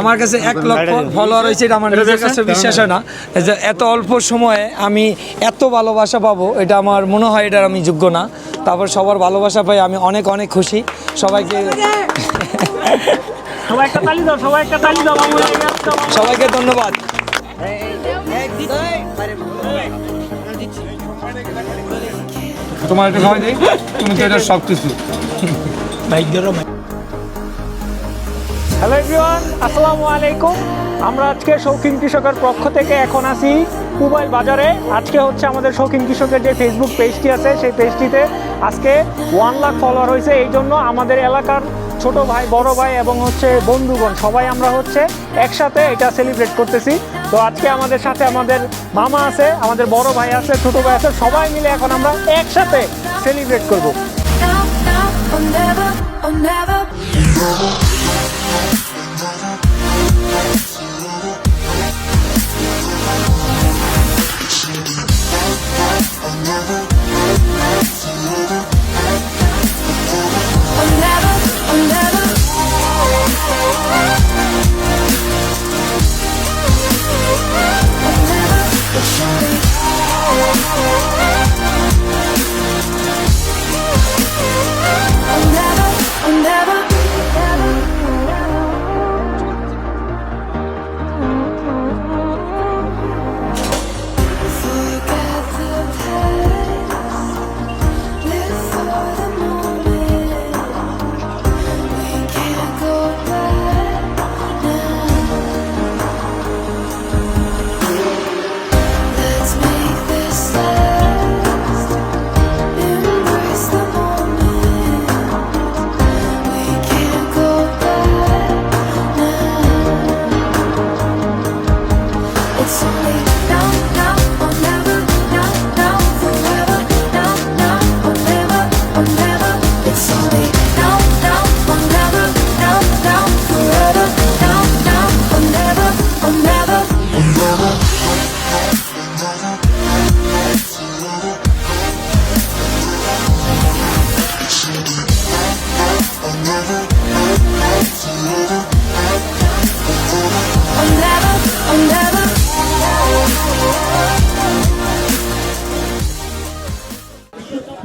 আমার কাছে এক লক্ষ ফলোয়ার হয়েছে এটা আমার নিজের কাছে বিশ্বাস হয় না। যে এত অল্প সময়ে আমি এত ভালোবাসা পাবো এটা আমার মনে হয় এটার আমি যোগ্য না। তারপর সবার ভালোবাসা পাই আমি অনেক অনেক খুশি। সবাইকে সবাই একটা তালি দাও সবাই একটা তালি দাও মামু একটা সবাইকে ধন্যবাদ। তোমার একটা সময় দিই তুমি তো এটা সব কিছু হ্যালো এভরিওয়ান আসসালামু আলাইকুম। আমরা আজকে শৌখিন কৃষকের পক্ষ থেকে এখন আছি মোবাইল বাজারে। আজকে হচ্ছে আমাদের শৌখিন কৃষকের যে ফেসবুক পেজটি আছে, সেই পেজটিতে আজকে ওয়ান লাখ ফলোয়ার হয়েছে। এই জন্য আমাদের এলাকার ছোট ভাই, বড় ভাই এবং হচ্ছে বন্ধুগণ, সবাই আমরা হচ্ছে একসাথে এটা সেলিব্রেট করতেছি। তো আজকে আমাদের সাথে আমাদের মামা আছে, আমাদের বড় ভাই আছে, ছোট ভাই আছে, সবাই মিলে এখন আমরা একসাথে সেলিব্রেট করব।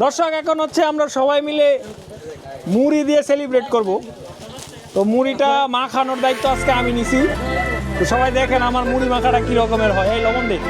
দর্শক, এখন হচ্ছে আমরা সবাই মিলে মুড়ি দিয়ে সেলিব্রেট করব। তো মুড়িটা মাখানোর দায়িত্ব আজকে আমি নিছি। তো সবাই দেখেন আমার মুড়ি মাখাটা কি রকমের হয়। এই লবণ দেখ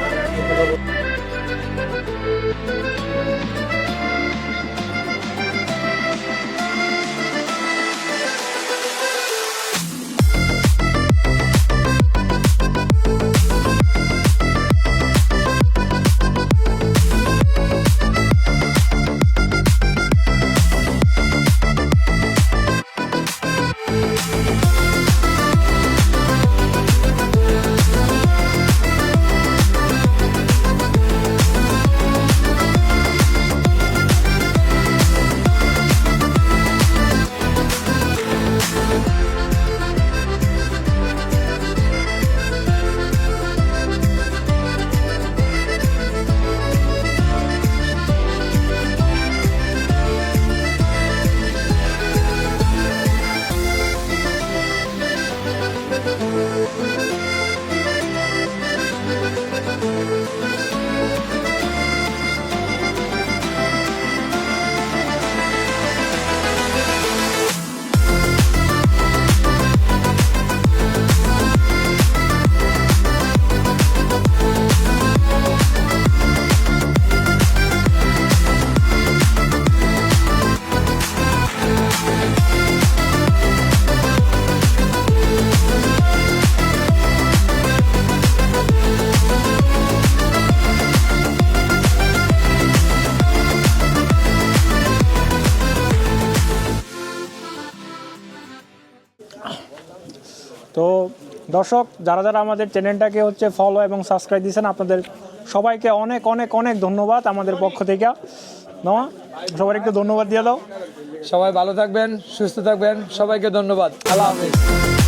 তো দর্শক, যারা যারা আমাদের চ্যানেলটাকে হচ্ছে ফলো এবং সাবস্ক্রাইব দিয়েছেন, আপনাদের সবাইকে অনেক অনেক অনেক ধন্যবাদ আমাদের পক্ষ থেকে। নমা সবার একটু ধন্যবাদ দিয়ে দাও। সবাই ভালো থাকবেন, সুস্থ থাকবেন, সবাইকে ধন্যবাদ। আল্লাহ হাফিজ।